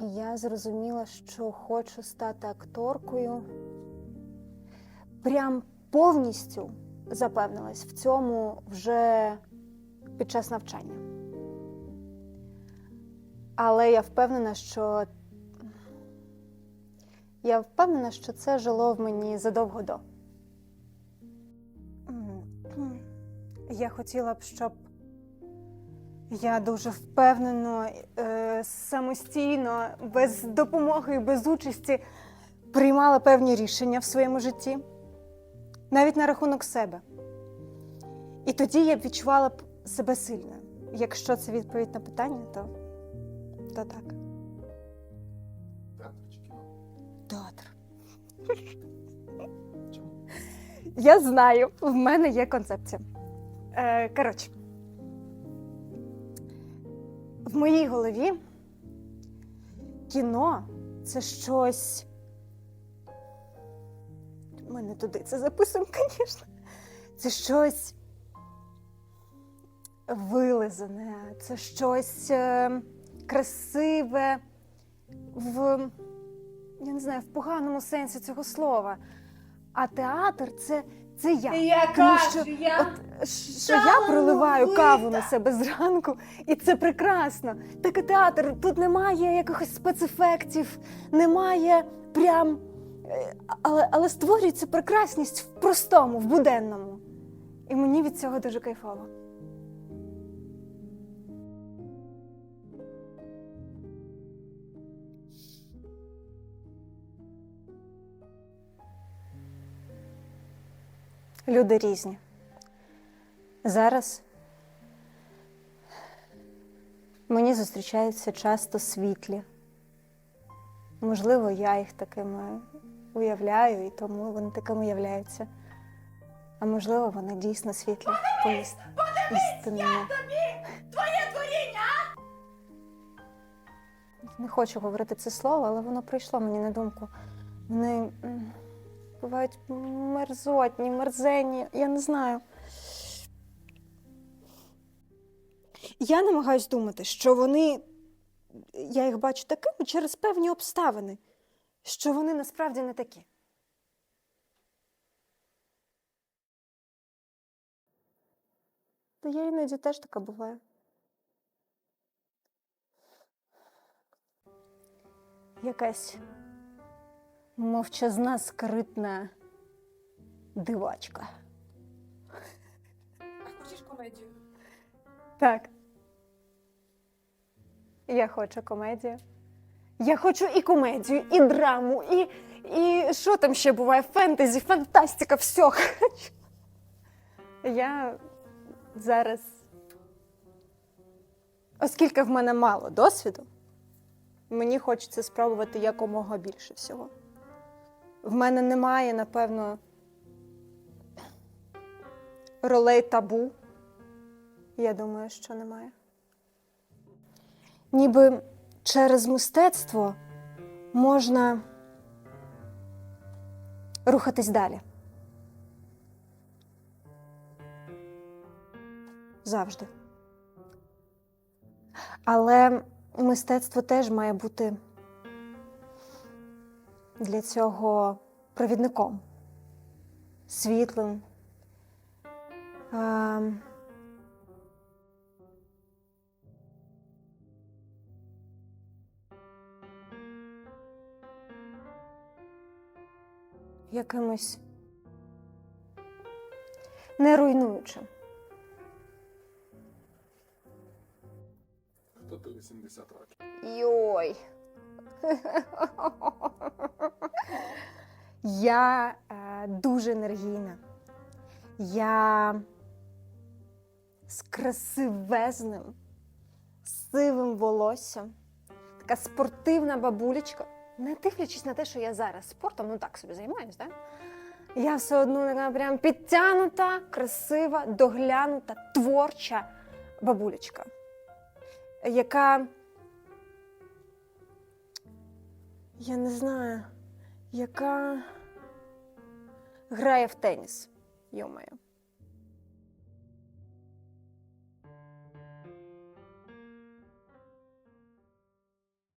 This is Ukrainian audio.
І я зрозуміла, що хочу стати акторкою. Прям повністю запевнилась в цьому вже під час навчання. Але я впевнена, що я впевнена, що це жило в мені задовго до. Я хотіла б, щоб я дуже впевнено, е, самостійно, без допомоги без участі приймала певні рішення в своєму житті, навіть на рахунок себе. І тоді я б відчувала б себе сильною. Якщо це відповідь на питання, то, то так. Театр чи кіно? Театр. Я знаю, в мене є концепція. Е, коротше, в моїй голові кіно це щось. Ми не туди це записуємо, звісно. Це щось вилизане, це щось е, красиве в, я не знаю, в поганому сенсі цього слова. А театр це, це я. Я Тому кажу, що я От що я проливаю каву на себе зранку, і це прекрасно. Так і театр тут немає якихось спецефектів, немає прям. е, Але, але створюється прекрасність в простому, в буденному. І мені від цього дуже кайфово. Люди різні. Зараз мені зустрічаються часто світлі. Можливо, я їх такими уявляю, і тому вони такими являються. А можливо, вони дійсно світлі. Поїст. Істинно. твоє творіння! Не хочу говорити це слово, але воно прийшло мені на думку. Вони бувають мерзотні, мерзенні, я не знаю. Я намагаюсь думати, що вони, я їх бачу такими через певні обставини, що вони насправді не такі. Та я іноді теж така буваю. Якась мовчазна, скритна дивачка. А хочеш комедію? Так. Я хочу комедію. Я хочу і комедію, і драму, і, і що там ще буває? Фентезі, фантастика, все хочу. Я зараз, оскільки в мене мало досвіду, мені хочеться спробувати якомога більше всього. В мене немає, напевно, ролей табу. Я думаю, що немає. Ніби через мистецтво можна рухатись далі. Завжди. Але мистецтво теж має бути для цього провідником, світлим. ем, якимось не руйнуючим. Хто то 80 років? Йой. Я е, дуже енергійна. Я з красивезним, сивим волоссям, така спортивна бабулечка. Не дивлячись на те, що я зараз спортом, ну так собі займаюсь, так? Я все одно така прям підтянута, красива, доглянута, творча бабулечка, яка Я не знаю, яка грає в теніс, йомаю.